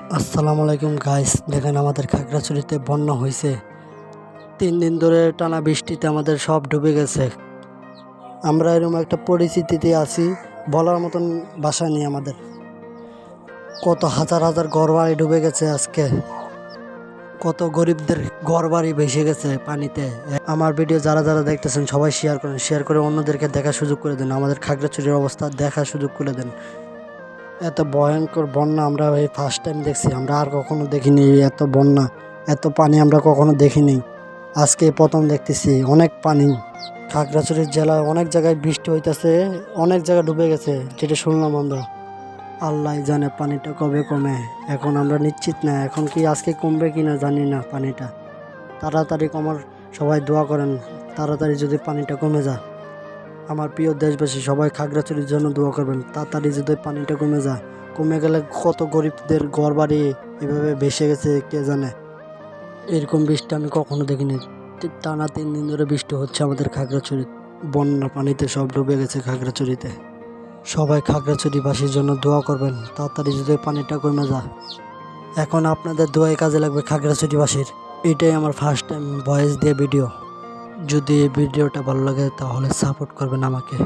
আসসালামু আলাইকুম গাইস দেখেন আমাদের খাগড়াছড়িতে বন্যা হয়েছে তিন দিন ধরে টানা বৃষ্টিতে আমাদের সব ডুবে গেছে। আমরা এরকম একটা পরিস্থিতিতে আছি, বলার মতন বাসা নেই আমাদের। কত হাজার হাজার ঘর বাড়ি ডুবে গেছে আজকে। কত গরিবদের ঘর বাড়ি ভেসে গেছে পানিতে। আমার ভিডিও যারা যারা দেখতেছেন, সবাই শেয়ার করেন। শেয়ার করে অন্যদেরকে দেখার সুযোগ করে দেন। আমাদের খাগড়াছড়ির অবস্থা দেখার সুযোগ করে দেন। এত ভয়ঙ্কর বন্যা আমরা এই ফার্স্ট টাইম দেখছি, আমরা আর কখনো দেখিনি এত বন্যা, এত পানি আমরা কখনো দেখিনি। আজকে প্রথম দেখতেছি, অনেক পানি। খাগড়াছড়ির জেলায় অনেক জায়গায় বৃষ্টি হইতেছে, অনেক জায়গা ডুবে গেছে যেটা শুনলাম আমরা। আল্লাহ জানে পানিটা কবে কমে, এখন আমরা নিশ্চিত না, এখন কি আজকে কমবে কি না জানি না পানিটা। তাড়াতাড়ি কমার সবাই দোয়া করেন, তাড়াতাড়ি যদি পানিটা কমে যায়। আমার প্রিয় দেশবাসী, সবাই খাগড়াছড়ির জন্য দোয়া করবেন। তাড়াতাড়ি যদি পানিটা কমে যায়। কমে গেলে কত গরিবদের ঘর বাড়ি এভাবে ভেসে গেছে, কে জানে? এরকম বৃষ্টি আমি কখনো দেখিনি। টানা তিন দিন ধরে বৃষ্টি হচ্ছে আমাদের খাগড়াছড়ি। বন্যা পানিতে সব ডুবে গেছে খাগড়াছড়িতে। সবাই খাগড়াছড়িবাসীর জন্য দোয়া করবেন। তাড়াতাড়ি যদি পানিটা কমে যায়। এখন আপনাদের দোয়াই কাজে লাগবে খাগড়াছড়িবাসীর। এটাই আমার ফার্স্ট টাইম ভয়েস দিয়ে ভিডিও যদি এই ভিডিওটা ভালো লাগে তাহলে সাপোর্ট করবেন আমাকে।